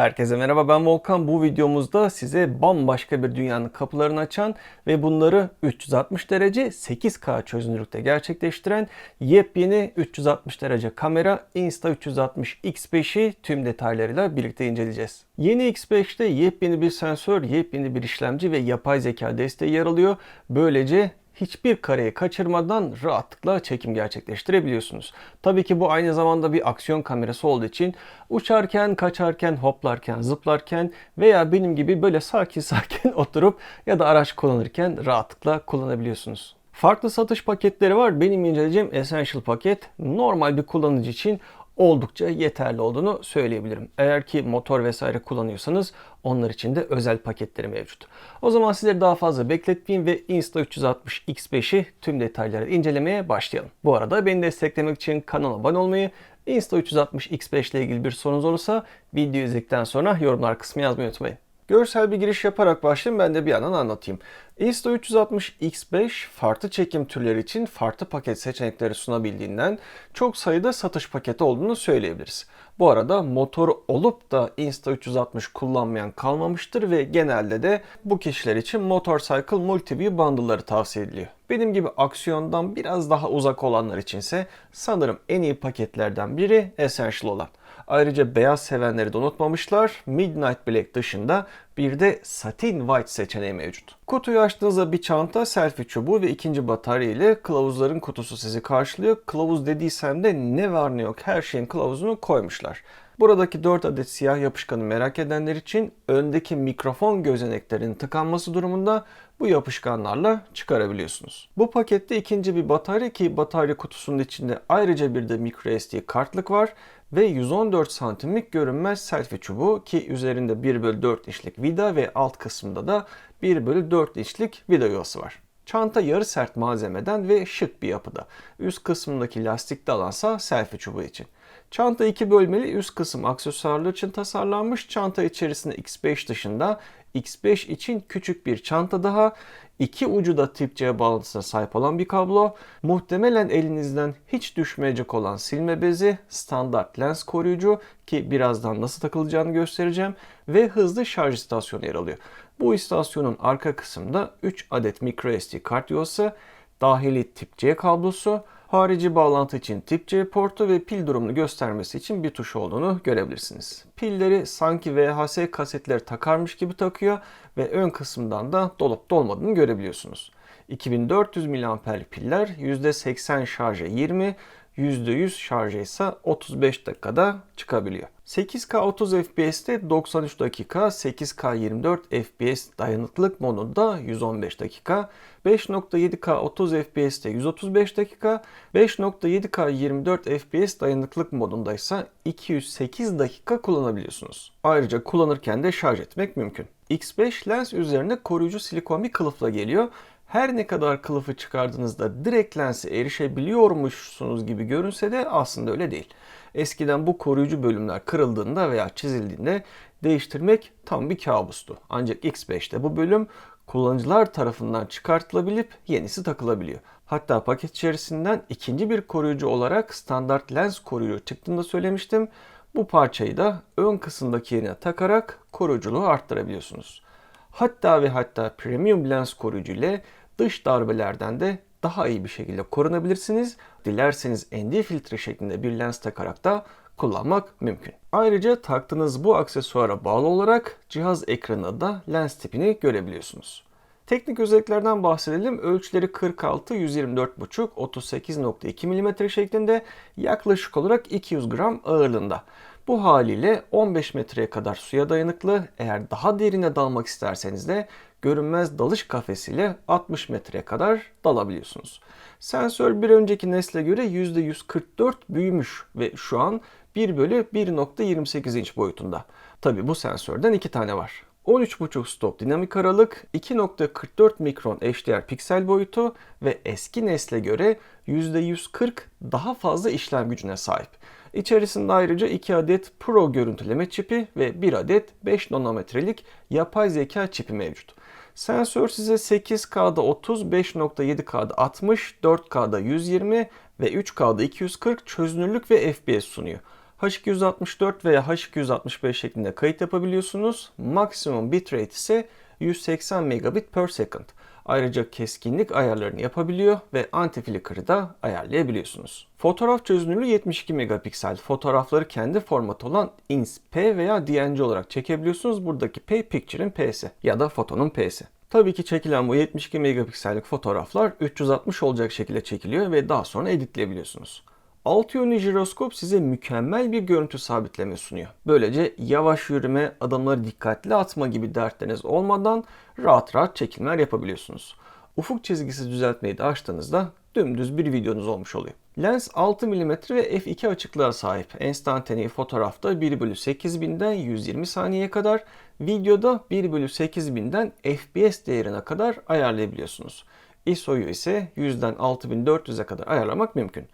Herkese merhaba ben Volkan. Bu videomuzda size bambaşka bir dünyanın kapılarını açan ve bunları 360 derece 8K çözünürlükte gerçekleştiren yepyeni 360 derece kamera Insta360 X5'i tüm detaylarıyla birlikte inceleyeceğiz. Yeni X5'te yepyeni bir sensör, yepyeni bir işlemci ve yapay zeka desteği yer alıyor. Böylece hiçbir kareyi kaçırmadan rahatlıkla çekim gerçekleştirebiliyorsunuz. Tabii ki bu aynı zamanda bir aksiyon kamerası olduğu için uçarken, kaçarken, hoplarken, zıplarken veya benim gibi böyle sakin sakin oturup ya da araç kullanırken rahatlıkla kullanabiliyorsunuz. Farklı satış paketleri var. Benim inceleyeceğim Essential paket normal bir kullanıcı için oldukça yeterli olduğunu söyleyebilirim. Eğer ki motor vesaire kullanıyorsanız onlar için de özel paketleri mevcut. O zaman sizleri daha fazla bekletmeyeyim ve Insta360 X5'i tüm detayları incelemeye başlayalım. Bu arada beni desteklemek için kanala abone olmayı, Insta360 X5 ile ilgili bir sorunuz olursa video izledikten sonra yorumlar kısmı yazmayı unutmayın. Görsel bir giriş yaparak başlayayım ben de bir yandan anlatayım. Insta360 X5 farklı çekim türleri için farklı paket seçenekleri sunabildiğinden çok sayıda satış paketi olduğunu söyleyebiliriz. Bu arada motor olup da Insta360 kullanmayan kalmamıştır ve genelde de bu kişiler için Motorcycle Multiview bundle'ları tavsiye ediliyor. Benim gibi aksiyondan biraz daha uzak olanlar içinse sanırım en iyi paketlerden biri Essential olan. Ayrıca beyaz sevenleri de unutmamışlar. Midnight Black dışında bir de Satin White seçeneği mevcut. Kutuyu açtığınızda bir çanta, selfie çubuğu ve ikinci batarya ile kılavuzların kutusu sizi karşılıyor. Kılavuz dediysem de ne var ne yok her şeyin kılavuzunu koymuşlar. Buradaki 4 adet siyah yapışkanı merak edenler için öndeki mikrofon gözeneklerinin tıkanması durumunda bu yapışkanlarla çıkarabiliyorsunuz. Bu pakette ikinci bir batarya ki batarya kutusunun içinde ayrıca bir de microSD kartlık var ve 114 santimlik görünmez selfie çubuğu ki üzerinde 1 bölü 4 inçlik vida ve alt kısmında da 1 bölü 4 inçlik vida yuvası var. Çanta yarı sert malzemeden ve şık bir yapıda. Üst kısmındaki lastikli alansa selfie çubuğu için. Çanta iki bölmeli üst kısım aksesuarlar için tasarlanmış. Çanta içerisinde X5 dışında X5 için küçük bir çanta daha, iki ucu da tip C bağlantısına sahip olan bir kablo, muhtemelen elinizden hiç düşmeyecek olan silme bezi, standart lens koruyucu ki birazdan nasıl takılacağını göstereceğim ve hızlı şarj istasyonu yer alıyor. Bu istasyonun arka kısmında 3 adet microSD kart yuvası, dahili tip C kablosu, harici bağlantı için tip C portu ve pil durumunu göstermesi için bir tuş olduğunu görebilirsiniz. Pilleri sanki VHS kasetleri takarmış gibi takıyor ve ön kısımdan da dolup dolmadığını görebiliyorsunuz. 2400 mAh piller %80 şarja 20, %100 şarja ise 35 dakikada çıkabiliyor. 8K 30 FPS'te 93 dakika, 8K 24 FPS dayanıklılık modunda 115 dakika, 5.7K 30 FPS'te 135 dakika, 5.7K 24 FPS dayanıklılık modunda ise 208 dakika kullanabiliyorsunuz. Ayrıca kullanırken de şarj etmek mümkün. X5 lens üzerine koruyucu silikon bir kılıfla geliyor her ne kadar kılıfı çıkardığınızda direkt lense erişebiliyormuşsunuz gibi görünse de aslında öyle değil. Eskiden bu koruyucu bölümler kırıldığında veya çizildiğinde değiştirmek tam bir kabustu. Ancak X5'te bu bölüm kullanıcılar tarafından çıkartılabilip yenisi takılabiliyor. Hatta paket içerisinden ikinci bir koruyucu olarak standart lens koruyucu çıktığında söylemiştim. Bu parçayı da ön kısımdaki yerine takarak koruyuculuğu arttırabiliyorsunuz. Hatta ve hatta premium lens koruyucu ile dış darbelerden de daha iyi bir şekilde korunabilirsiniz. Dilerseniz ND filtre şeklinde bir lens takarak da kullanmak mümkün. Ayrıca taktığınız bu aksesuara bağlı olarak cihaz ekranında da lens tipini görebiliyorsunuz. Teknik özelliklerden bahsedelim. Ölçüleri 46, 124,5, 38.2 mm şeklinde yaklaşık olarak 200 gram ağırlığında. Bu haliyle 15 metreye kadar suya dayanıklı. Eğer daha derine dalmak isterseniz de görünmez dalış kafesiyle 60 metreye kadar dalabiliyorsunuz. Sensör bir önceki nesle göre %144 büyümüş ve şu an 1 bölü 1.28 inç boyutunda. Tabi bu sensörden iki tane var. 13.5 stop dinamik aralık, 2.44 mikron HDR piksel boyutu ve eski nesle göre %140 daha fazla işlem gücüne sahip. İçerisinde ayrıca 2 adet Pro görüntüleme çipi ve 1 adet 5 nanometrelik yapay zeka çipi mevcut. Sensör size 8K'da 30, 5.7K'da 60, 4K'da 120 ve 3K'da 240 çözünürlük ve FPS sunuyor. H264 veya H265 şeklinde kayıt yapabiliyorsunuz. Maksimum bitrate ise 180 megabit per second. Ayrıca keskinlik ayarlarını yapabiliyor ve anti-flicker'ı da ayarlayabiliyorsunuz. Fotoğraf çözünürlüğü 72 megapiksel. Fotoğrafları kendi formatı olan INS-P veya DNG olarak çekebiliyorsunuz. Buradaki P Picture'in P'si ya da fotonun P'si. Tabii ki çekilen bu 72 megapiksellik fotoğraflar 360 olacak şekilde çekiliyor ve daha sonra editleyebiliyorsunuz. Alt yönlü jiroskop size mükemmel bir görüntü sabitleme sunuyor. Böylece yavaş yürüme, adımları dikkatli atma gibi dertleriniz olmadan rahat rahat çekimler yapabiliyorsunuz. Ufuk çizgisi düzeltmeyi de açtığınızda dümdüz bir videonuz olmuş oluyor. Lens 6 mm ve f2 açıklığa sahip. Enstantane fotoğrafta 1 bölü 8000'den 120 saniyeye kadar, videoda 1 bölü 8000'den FPS değerine kadar ayarlayabiliyorsunuz. ISO'yu ise 100'den 6400'e kadar ayarlamak mümkün.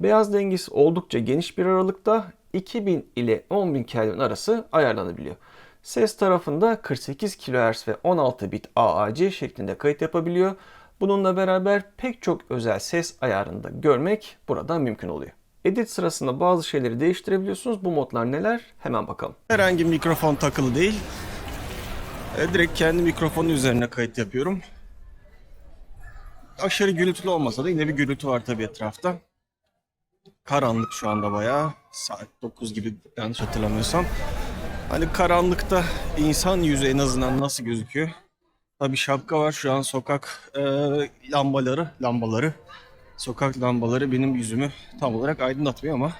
Beyaz dengesi oldukça geniş bir aralıkta 2000 ile 10000 Kelvin arası ayarlanabiliyor. Ses tarafında 48 kHz ve 16 bit AAC şeklinde kayıt yapabiliyor. Bununla beraber pek çok özel ses ayarında görmek burada mümkün oluyor. Edit sırasında bazı şeyleri değiştirebiliyorsunuz. Bu modlar neler? Hemen bakalım. Herhangi mikrofon takılı değil. E, direkt kendi mikrofonu üzerine kayıt yapıyorum. Aşırı gürültülü olmasa da yine bir gürültü var tabii etrafta. Karanlık şu anda bayağı. Saat 9 gibi yanlış hatırlamıyorsam. Hani karanlıkta insan yüzü en azından nasıl gözüküyor? Tabii şapka var şu an sokak e, lambaları, lambaları. Sokak lambaları benim yüzümü tam olarak aydınlatmıyor ama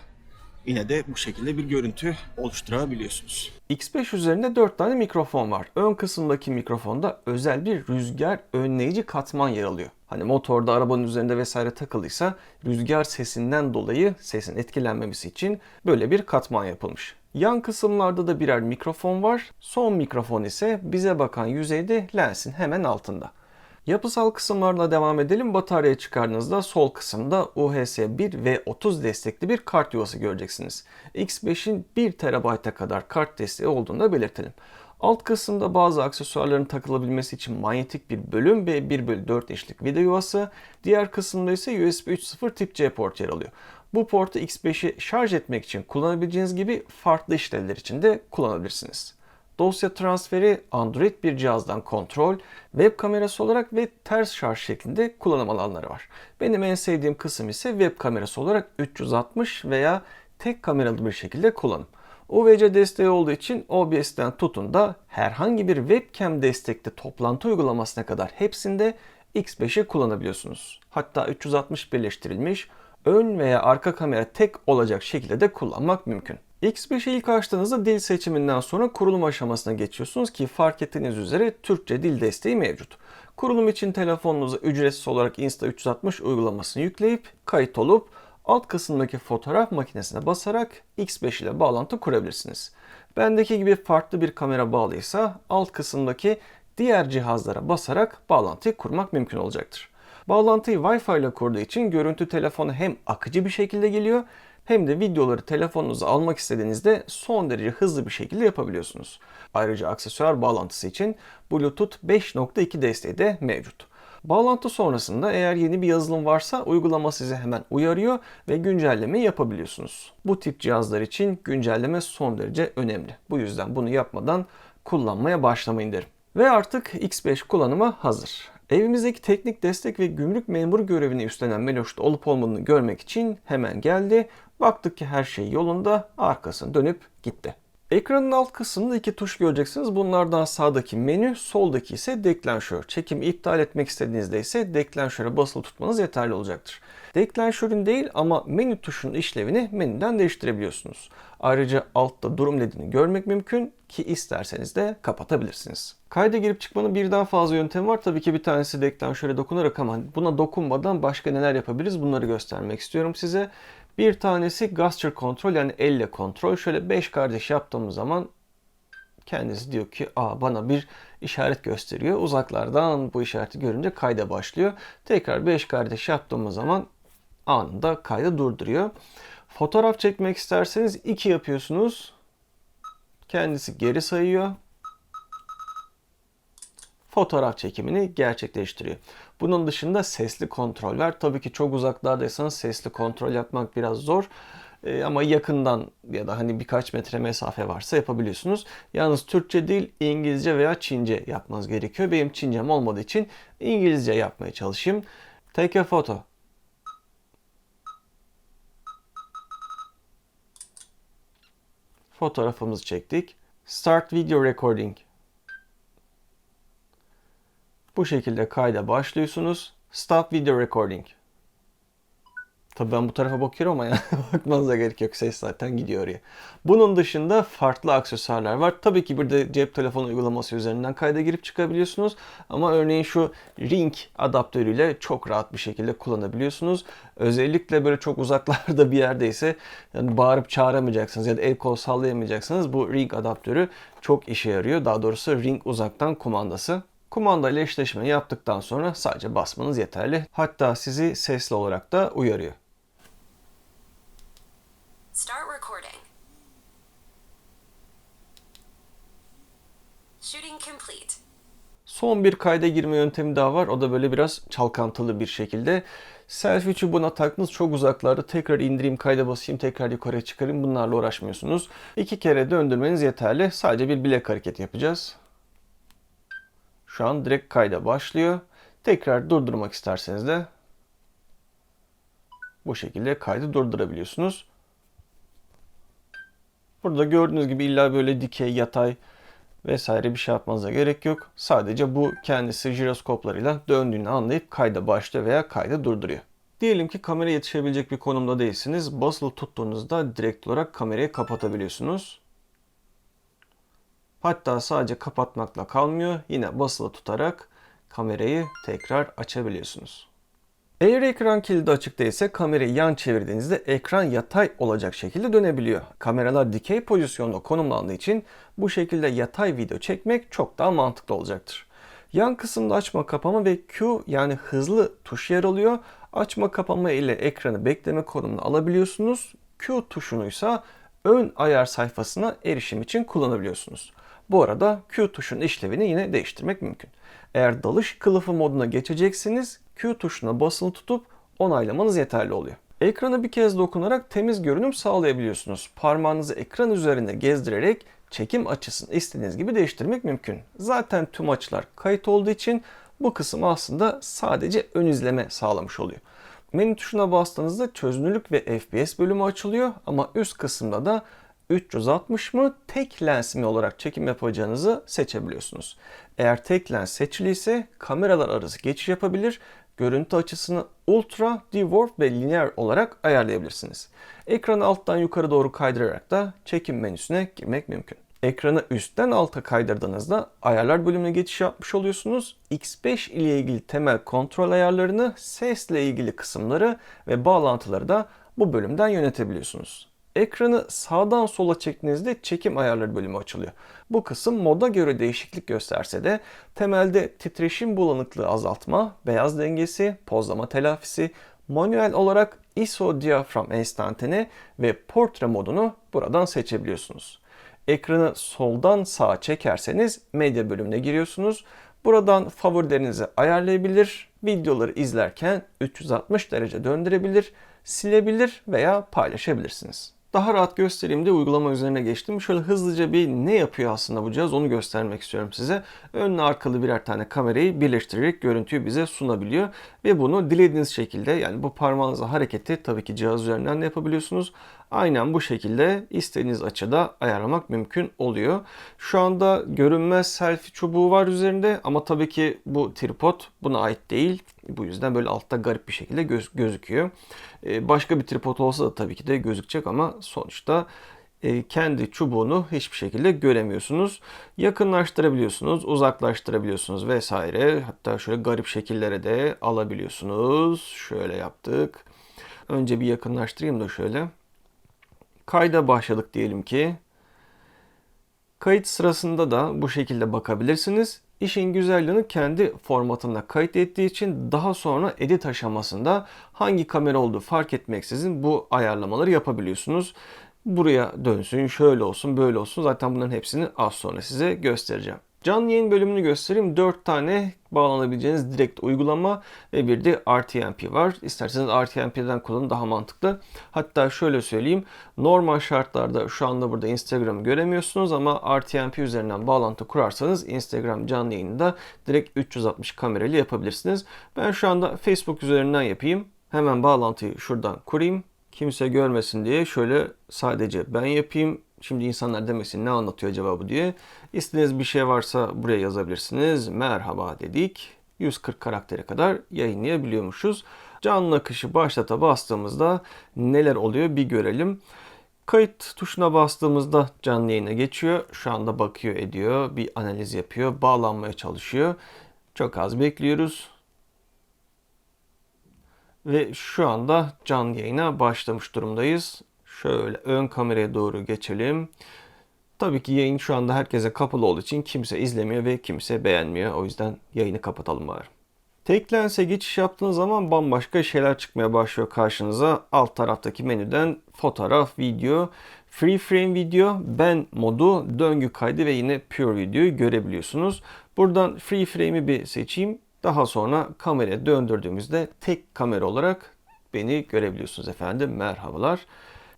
yine de bu şekilde bir görüntü oluşturabiliyorsunuz. X5 üzerinde 4 tane mikrofon var. Ön kısımdaki mikrofonda özel bir rüzgar önleyici katman yer alıyor. Hani motorda arabanın üzerinde vesaire takılıysa rüzgar sesinden dolayı sesin etkilenmemesi için böyle bir katman yapılmış. Yan kısımlarda da birer mikrofon var. Son mikrofon ise bize bakan yüzeyde lensin hemen altında. Yapısal kısımlarla devam edelim. Bataryayı çıkardığınızda sol kısımda UHS-1 ve 30 destekli bir kart yuvası göreceksiniz. X5'in 1 TB'a kadar kart desteği olduğunu da belirtelim. Alt kısımda bazı aksesuarların takılabilmesi için manyetik bir bölüm ve 1 bölü 4 eşlik vida yuvası. Diğer kısımda ise USB 3.0 tip C port yer alıyor. Bu portu X5'i şarj etmek için kullanabileceğiniz gibi farklı işlevler için de kullanabilirsiniz. Dosya transferi Android bir cihazdan kontrol, web kamerası olarak ve ters şarj şeklinde kullanım alanları var. Benim en sevdiğim kısım ise web kamerası olarak 360 veya tek kameralı bir şekilde kullanım. UVC desteği olduğu için OBS'ten tutun da herhangi bir webcam destekli toplantı uygulamasına kadar hepsinde X5'i kullanabiliyorsunuz. Hatta 360 birleştirilmiş ön veya arka kamera tek olacak şekilde de kullanmak mümkün. X5'i ilk açtığınızda dil seçiminden sonra kurulum aşamasına geçiyorsunuz ki fark ettiğiniz üzere Türkçe dil desteği mevcut. Kurulum için telefonunuza ücretsiz olarak Insta360 uygulamasını yükleyip kayıt olup alt kısımdaki fotoğraf makinesine basarak X5 ile bağlantı kurabilirsiniz. Bendeki gibi farklı bir kamera bağlıysa alt kısımdaki diğer cihazlara basarak bağlantıyı kurmak mümkün olacaktır. Bağlantıyı Wi-Fi ile kurduğu için görüntü telefonu hem akıcı bir şekilde geliyor hem de videoları telefonunuza almak istediğinizde son derece hızlı bir şekilde yapabiliyorsunuz. Ayrıca aksesuar bağlantısı için Bluetooth 5.2 desteği de mevcut. Bağlantı sonrasında eğer yeni bir yazılım varsa uygulama size hemen uyarıyor ve güncelleme yapabiliyorsunuz. Bu tip cihazlar için güncelleme son derece önemli. Bu yüzden bunu yapmadan kullanmaya başlamayın derim. Ve artık X5 kullanıma hazır. Evimizdeki teknik destek ve gümrük memuru görevini üstlenen Meloş'ta olup olmadığını görmek için hemen geldi. Baktık ki her şey yolunda, arkasını dönüp gitti. Ekranın alt kısmında iki tuş göreceksiniz. Bunlardan sağdaki menü, soldaki ise deklanşör. Çekimi iptal etmek istediğinizde ise deklanşöre basılı tutmanız yeterli olacaktır. Deklanşörün değil ama menü tuşunun işlevini menüden değiştirebiliyorsunuz. Ayrıca altta durum ledini görmek mümkün ki isterseniz de kapatabilirsiniz. Kayda girip çıkmanın birden fazla yöntemi var. Tabii ki bir tanesi deklanşöre dokunarak ama buna dokunmadan başka neler yapabiliriz bunları göstermek istiyorum size. Bir tanesi gesture kontrol yani elle kontrol. Şöyle 5 kardeş yaptığımız zaman kendisi diyor ki Aa, bana bir işaret gösteriyor. Uzaklardan bu işareti görünce kayda başlıyor. Tekrar 5 kardeş yaptığımız zaman anında kaydı durduruyor. Fotoğraf çekmek isterseniz 2 yapıyorsunuz. Kendisi geri sayıyor. Fotoğraf çekimini gerçekleştiriyor. Bunun dışında sesli kontrol var. Tabii ki çok uzaklardaysanız sesli kontrol yapmak biraz zor. E, ama yakından ya da hani birkaç metre mesafe varsa yapabiliyorsunuz. Yalnız Türkçe değil İngilizce veya Çince yapmanız gerekiyor. Benim Çincem olmadığı için İngilizce yapmaya çalışayım. Take a photo. Fotoğrafımızı çektik. Start video recording. Bu şekilde kayda başlıyorsunuz. Stop video recording. Tabii ben bu tarafa bakıyorum ama yani bakmanıza gerek yok. Ses zaten gidiyor oraya. Bunun dışında farklı aksesuarlar var. Tabii ki bir de cep telefonu uygulaması üzerinden kayda girip çıkabiliyorsunuz. Ama örneğin şu Ring adaptörüyle çok rahat bir şekilde kullanabiliyorsunuz. Özellikle böyle çok uzaklarda bir yerdeyse yani bağırıp çağıramayacaksınız ya da el kol sallayamayacaksınız. Bu Ring adaptörü çok işe yarıyor. Daha doğrusu Ring uzaktan kumandası. Kumanda ile eşleşmeyi yaptıktan sonra sadece basmanız yeterli. Hatta sizi sesli olarak da uyarıyor. Start recording. Shooting complete. Son bir kayda girme yöntemi daha var. O da böyle biraz çalkantılı bir şekilde. Selfie çubuğuna taktınız çok uzaklarda tekrar indireyim kayda basayım tekrar yukarıya çıkarayım bunlarla uğraşmıyorsunuz. İki kere döndürmeniz yeterli. Sadece bir bilek hareketi yapacağız. Şu an direkt kayda başlıyor. Tekrar durdurmak isterseniz de bu şekilde kaydı durdurabiliyorsunuz. Burada gördüğünüz gibi illa böyle dikey, yatay vesaire bir şey yapmanıza gerek yok. Sadece bu kendisi jiroskoplarıyla döndüğünü anlayıp kayda başlıyor veya kaydı durduruyor. Diyelim ki kamera yetişebilecek bir konumda değilsiniz. Basılı tuttuğunuzda direkt olarak kamerayı kapatabiliyorsunuz. Hatta sadece kapatmakla kalmıyor. Yine basılı tutarak kamerayı tekrar açabiliyorsunuz. Eğer ekran kilidi açık değilse kamerayı yan çevirdiğinizde ekran yatay olacak şekilde dönebiliyor. Kameralar dikey pozisyonda konumlandığı için bu şekilde yatay video çekmek çok daha mantıklı olacaktır. Yan kısımda açma kapama ve Q yani hızlı tuş yer alıyor. Açma kapama ile ekranı bekleme konumuna alabiliyorsunuz. Q tuşunu ise ön ayar sayfasına erişim için kullanabiliyorsunuz. Bu arada Q tuşunun işlevini yine değiştirmek mümkün. Eğer dalış kılıfı moduna geçeceksiniz Q tuşuna basılı tutup onaylamanız yeterli oluyor. Ekrana bir kez dokunarak temiz görünüm sağlayabiliyorsunuz. Parmağınızı ekran üzerinde gezdirerek çekim açısını istediğiniz gibi değiştirmek mümkün. Zaten tüm açılar kayıt olduğu için bu kısım aslında sadece ön izleme sağlamış oluyor. Menü tuşuna bastığınızda çözünürlük ve FPS bölümü açılıyor ama üst kısımda da 360 mı tek lens mi olarak çekim yapacağınızı seçebiliyorsunuz. Eğer tek lens seçiliyse kameralar arası geçiş yapabilir, görüntü açısını ultra, dwarf ve linear olarak ayarlayabilirsiniz. Ekranı alttan yukarı doğru kaydırarak da çekim menüsüne girmek mümkün. Ekranı üstten alta kaydırdığınızda ayarlar bölümüne geçiş yapmış oluyorsunuz. X5 ile ilgili temel kontrol ayarlarını, sesle ilgili kısımları ve bağlantıları da bu bölümden yönetebiliyorsunuz. Ekranı sağdan sola çektiğinizde çekim ayarları bölümü açılıyor. Bu kısım moda göre değişiklik gösterse de temelde titreşim bulanıklığı azaltma, beyaz dengesi, pozlama telafisi, manuel olarak ISO diyafram enstantane ve portre modunu buradan seçebiliyorsunuz. Ekranı soldan sağa çekerseniz medya bölümüne giriyorsunuz. Buradan favorilerinizi ayarlayabilir, videoları izlerken 360 derece döndürebilir, silebilir veya paylaşabilirsiniz. Daha rahat göstereyim de uygulama üzerine geçtim. Şöyle hızlıca bir ne yapıyor aslında bu cihaz onu göstermek istiyorum size. Önlü arkalı birer tane kamerayı birleştirerek görüntüyü bize sunabiliyor. Ve bunu dilediğiniz şekilde yani bu parmağınızla hareketi tabii ki cihaz üzerinden de yapabiliyorsunuz. Aynen bu şekilde istediğiniz açıda ayarlamak mümkün oluyor. Şu anda görünmez selfie çubuğu var üzerinde ama tabii ki bu tripod buna ait değil. Bu yüzden böyle altta garip bir şekilde göz gözüküyor. Ee, başka bir tripod olsa da tabii ki de gözükecek ama sonuçta e, kendi çubuğunu hiçbir şekilde göremiyorsunuz. Yakınlaştırabiliyorsunuz, uzaklaştırabiliyorsunuz vesaire. Hatta şöyle garip şekillere de alabiliyorsunuz. Şöyle yaptık. Önce bir yakınlaştırayım da şöyle. Kayda başladık diyelim ki. Kayıt sırasında da bu şekilde bakabilirsiniz. İşin güzelliğini kendi formatında kayıt ettiği için daha sonra edit aşamasında hangi kamera olduğu fark etmeksizin bu ayarlamaları yapabiliyorsunuz. Buraya dönsün, şöyle olsun, böyle olsun. Zaten bunların hepsini az sonra size göstereceğim. Canlı yayın bölümünü göstereyim. 4 tane bağlanabileceğiniz direkt uygulama ve bir de RTMP var. İsterseniz RTMP'den kullanın daha mantıklı. Hatta şöyle söyleyeyim. Normal şartlarda şu anda burada Instagram'ı göremiyorsunuz ama RTMP üzerinden bağlantı kurarsanız Instagram canlı yayında direkt 360 kamerayla yapabilirsiniz. Ben şu anda Facebook üzerinden yapayım. Hemen bağlantıyı şuradan kurayım. Kimse görmesin diye şöyle sadece ben yapayım. Şimdi insanlar demesin ne anlatıyor acaba bu diye. İstediğiniz bir şey varsa buraya yazabilirsiniz. Merhaba dedik. 140 karaktere kadar yayınlayabiliyormuşuz. Canlı akışı başlata bastığımızda neler oluyor bir görelim. Kayıt tuşuna bastığımızda canlı yayına geçiyor. Şu anda bakıyor ediyor. Bir analiz yapıyor. Bağlanmaya çalışıyor. Çok az bekliyoruz. Ve şu anda canlı yayına başlamış durumdayız. Şöyle ön kameraya doğru geçelim. Tabii ki yayın şu anda herkese kapalı olduğu için kimse izlemiyor ve kimse beğenmiyor. O yüzden yayını kapatalım bari. Tek lense geçiş yaptığınız zaman bambaşka şeyler çıkmaya başlıyor karşınıza. Alt taraftaki menüden fotoğraf, video, free frame video, ben modu, döngü kaydı ve yine pure videoyu görebiliyorsunuz. Buradan free frame'i bir seçeyim. Daha sonra kameraya döndürdüğümüzde tek kamera olarak beni görebiliyorsunuz efendim. Merhabalar.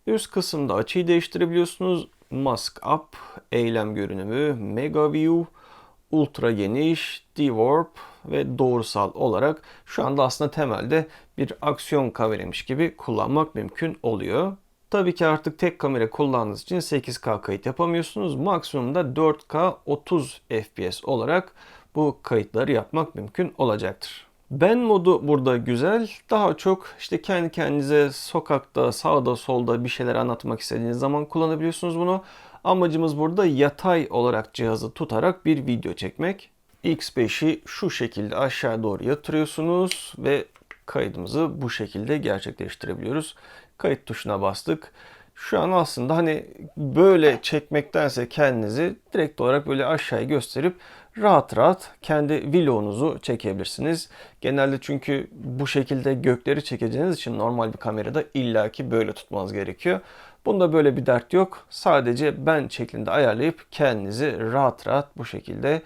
Üst kısımda açıyı değiştirebiliyorsunuz. Mask Up, eylem görünümü, Mega View, ultra geniş, dewarp ve doğrusal olarak şu anda aslında temelde bir aksiyon kameraymış gibi kullanmak mümkün oluyor. Tabii ki artık tek kamera kullandığınız için 8K kayıt yapamıyorsunuz. Maksimumda 4K 30 FPS olarak bu kayıtları yapmak mümkün olacaktır. Ben modu burada güzel. Daha çok işte kendi kendinize sokakta, sağda, solda bir şeyler anlatmak istediğiniz zaman kullanabiliyorsunuz bunu. Amacımız burada yatay olarak cihazı tutarak bir video çekmek. X5'i şu şekilde aşağı doğru yatırıyorsunuz ve kaydımızı bu şekilde gerçekleştirebiliyoruz. Kayıt tuşuna bastık. Şu an aslında hani böyle çekmektense kendinizi direkt olarak böyle aşağıya gösterip rahat rahat kendi vlogunuzu çekebilirsiniz. Genelde çünkü bu şekilde gökleri çekeceğiniz için normal bir kamerada illaki böyle tutmanız gerekiyor. Bunda böyle bir dert yok. Sadece ben şeklinde ayarlayıp kendinizi rahat rahat bu şekilde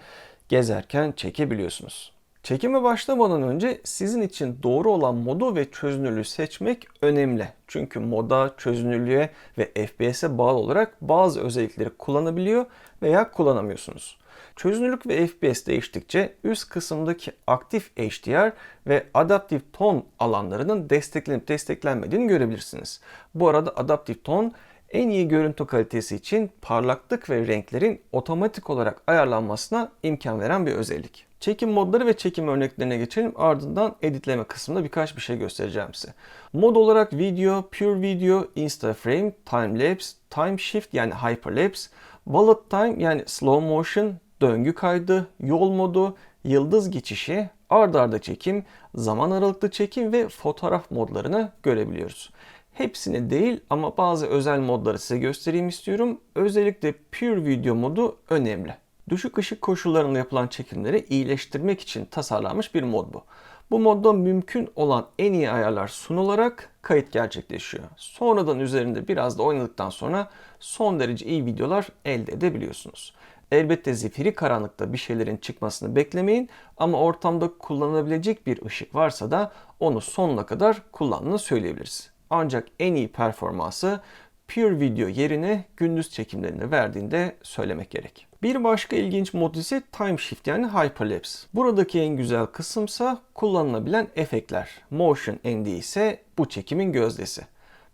gezerken çekebiliyorsunuz. Çekime başlamadan önce sizin için doğru olan modu ve çözünürlüğü seçmek önemli. Çünkü moda, çözünürlüğe ve FPS'e bağlı olarak bazı özellikleri kullanabiliyor veya kullanamıyorsunuz. Çözünürlük ve FPS değiştikçe üst kısımdaki aktif HDR ve adaptif ton alanlarının desteklenip desteklenmediğini görebilirsiniz. Bu arada adaptif ton en iyi görüntü kalitesi için parlaklık ve renklerin otomatik olarak ayarlanmasına imkan veren bir özellik. Çekim modları ve çekim örneklerine geçelim. Ardından editleme kısmında birkaç bir şey göstereceğim size. Mod olarak video, pure video, insta frame, time lapse, time shift yani hyperlapse, bullet time yani slow motion, döngü kaydı, yol modu, yıldız geçişi, ard arda çekim, zaman aralıklı çekim ve fotoğraf modlarını görebiliyoruz. Hepsini değil ama bazı özel modları size göstereyim istiyorum. Özellikle Pure Video modu önemli. Düşük ışık koşullarında yapılan çekimleri iyileştirmek için tasarlanmış bir mod bu. Bu modda mümkün olan en iyi ayarlar sunularak kayıt gerçekleşiyor. Sonradan üzerinde biraz da oynadıktan sonra son derece iyi videolar elde edebiliyorsunuz. Elbette zifiri karanlıkta bir şeylerin çıkmasını beklemeyin ama ortamda kullanılabilecek bir ışık varsa da onu sonuna kadar kullandığını söyleyebiliriz. Ancak en iyi performansı Pure Video yerine gündüz çekimlerini verdiğinde söylemek gerek. Bir başka ilginç mod ise Time Shift yani Hyperlapse. Buradaki en güzel kısımsa kullanılabilen efektler. Motion ND ise bu çekimin gözdesi.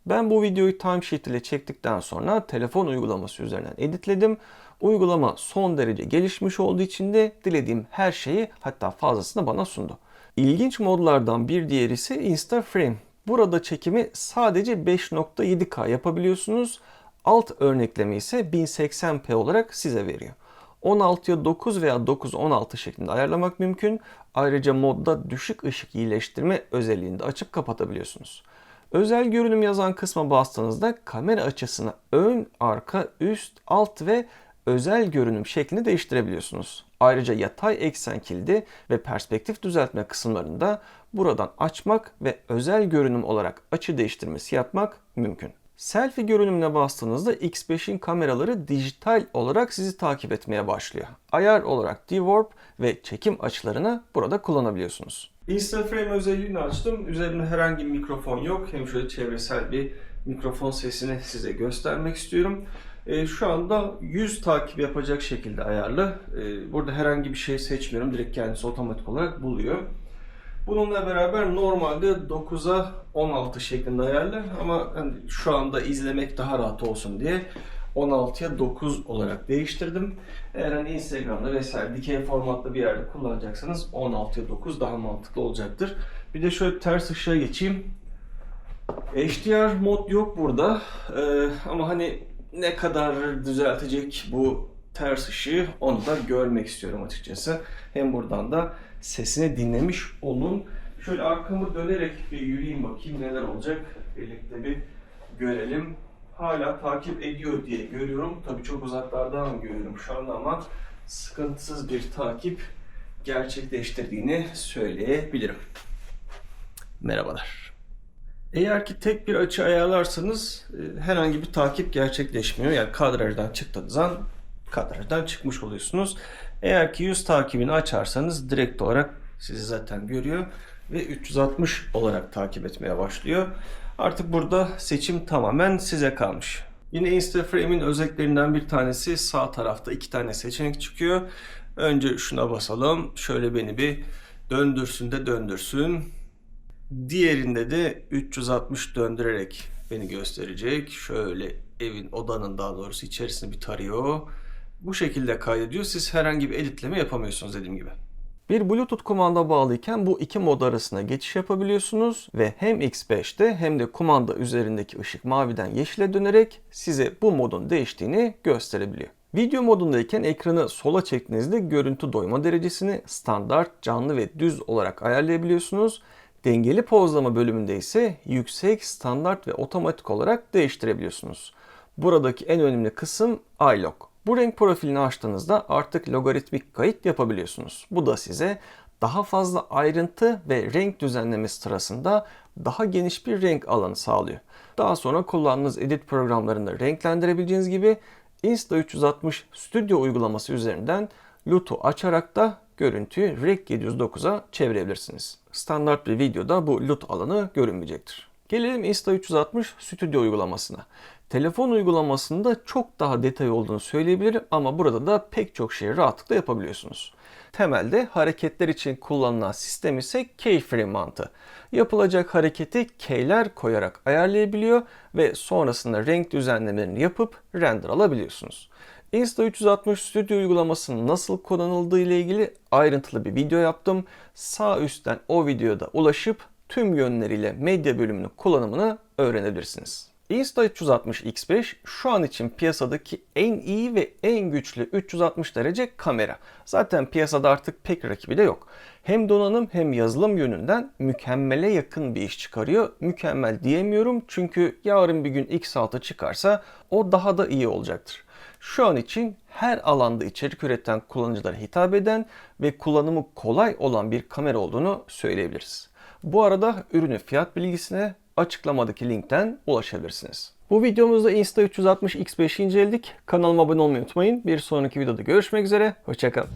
Ben bu videoyu Time Shift ile çektikten sonra telefon uygulaması üzerinden editledim. Uygulama son derece gelişmiş olduğu için de dilediğim her şeyi hatta fazlasını bana sundu. İlginç modlardan bir diğeri ise Instaframe. Burada çekimi sadece 5.7K yapabiliyorsunuz. Alt örnekleme ise 1080p olarak size veriyor. 16'ya 9 veya 9-16 şeklinde ayarlamak mümkün. Ayrıca modda düşük ışık iyileştirme özelliğini de açıp kapatabiliyorsunuz. Özel görünüm yazan kısma bastığınızda kamera açısını ön, arka, üst, alt ve özel görünüm şeklini değiştirebiliyorsunuz. Ayrıca yatay eksen kilidi ve perspektif düzeltme kısımlarında buradan açmak ve özel görünüm olarak açı değiştirmesi yapmak mümkün. Selfie görünümüne bastığınızda X5'in kameraları dijital olarak sizi takip etmeye başlıyor. Ayar olarak dewarp ve çekim açılarını burada kullanabiliyorsunuz. Instaframe özelliğini açtım. Üzerinde herhangi bir mikrofon yok. Hem şöyle çevresel bir mikrofon sesini size göstermek istiyorum. Ee, şu anda yüz takip yapacak şekilde ayarlı. Ee, burada herhangi bir şey seçmiyorum. Direkt kendisi otomatik olarak buluyor. Bununla beraber normalde 9'a 16 şeklinde ayarlı ama hani şu anda izlemek daha rahat olsun diye 16'ya 9 olarak değiştirdim. Eğer hani Instagram'da vesaire dikey formatlı bir yerde kullanacaksanız 16'ya 9 daha mantıklı olacaktır. Bir de şöyle ters ışığa geçeyim. HDR mod yok burada Ee, ama hani ne kadar düzeltecek bu ters ışığı onu da görmek istiyorum açıkçası. Hem buradan da sesini dinlemiş olun. Şöyle arkamı dönerek bir yürüyeyim bakayım neler olacak. Birlikte bir görelim. Hala takip ediyor diye görüyorum. Tabii çok uzaklardan görüyorum şu anda ama sıkıntısız bir takip gerçekleştirdiğini söyleyebilirim. Merhabalar. Eğer ki tek bir açı ayarlarsanız e, herhangi bir takip gerçekleşmiyor. Yani kadrajdan çıktığınız an kadrajdan çıkmış oluyorsunuz. Eğer ki yüz takibini açarsanız direkt olarak sizi zaten görüyor ve 360 olarak takip etmeye başlıyor. Artık burada seçim tamamen size kalmış. Yine Instaframe'in özelliklerinden bir tanesi sağ tarafta iki tane seçenek çıkıyor. Önce şuna basalım. Şöyle beni bir döndürsün de döndürsün. Diğerinde de 360 döndürerek beni gösterecek. Şöyle evin odanın daha doğrusu içerisini bir tarıyor. Bu şekilde kaydediyor. Siz herhangi bir editleme yapamıyorsunuz dediğim gibi. Bir Bluetooth kumanda bağlıyken bu iki mod arasında geçiş yapabiliyorsunuz ve hem X5'te hem de kumanda üzerindeki ışık maviden yeşile dönerek size bu modun değiştiğini gösterebiliyor. Video modundayken ekranı sola çektiğinizde görüntü doyma derecesini standart, canlı ve düz olarak ayarlayabiliyorsunuz. Dengeli pozlama bölümünde ise yüksek, standart ve otomatik olarak değiştirebiliyorsunuz. Buradaki en önemli kısım iLock. Bu renk profilini açtığınızda artık logaritmik kayıt yapabiliyorsunuz. Bu da size daha fazla ayrıntı ve renk düzenlemesi sırasında daha geniş bir renk alanı sağlıyor. Daha sonra kullandığınız edit programlarında renklendirebileceğiniz gibi Insta360 Studio uygulaması üzerinden LUT'u açarak da görüntüyü Rec 709'a çevirebilirsiniz. Standart bir videoda bu LUT alanı görünmeyecektir. Gelelim Insta360 Studio uygulamasına. Telefon uygulamasında çok daha detay olduğunu söyleyebilirim ama burada da pek çok şeyi rahatlıkla yapabiliyorsunuz. Temelde hareketler için kullanılan sistem ise keyframe mantığı. Yapılacak hareketi keyler koyarak ayarlayabiliyor ve sonrasında renk düzenlemelerini yapıp render alabiliyorsunuz. Insta360 Studio uygulamasının nasıl kullanıldığı ile ilgili ayrıntılı bir video yaptım. Sağ üstten o videoda ulaşıp tüm yönleriyle medya bölümünün kullanımını öğrenebilirsiniz. Insta360 X5 şu an için piyasadaki en iyi ve en güçlü 360 derece kamera. Zaten piyasada artık pek rakibi de yok. Hem donanım hem yazılım yönünden mükemmele yakın bir iş çıkarıyor. Mükemmel diyemiyorum çünkü yarın bir gün X6 çıkarsa o daha da iyi olacaktır. Şu an için her alanda içerik üreten kullanıcılara hitap eden ve kullanımı kolay olan bir kamera olduğunu söyleyebiliriz. Bu arada ürünün fiyat bilgisine açıklamadaki linkten ulaşabilirsiniz. Bu videomuzda Insta360 X5'i inceledik. Kanalıma abone olmayı unutmayın. Bir sonraki videoda görüşmek üzere. Hoşçakalın.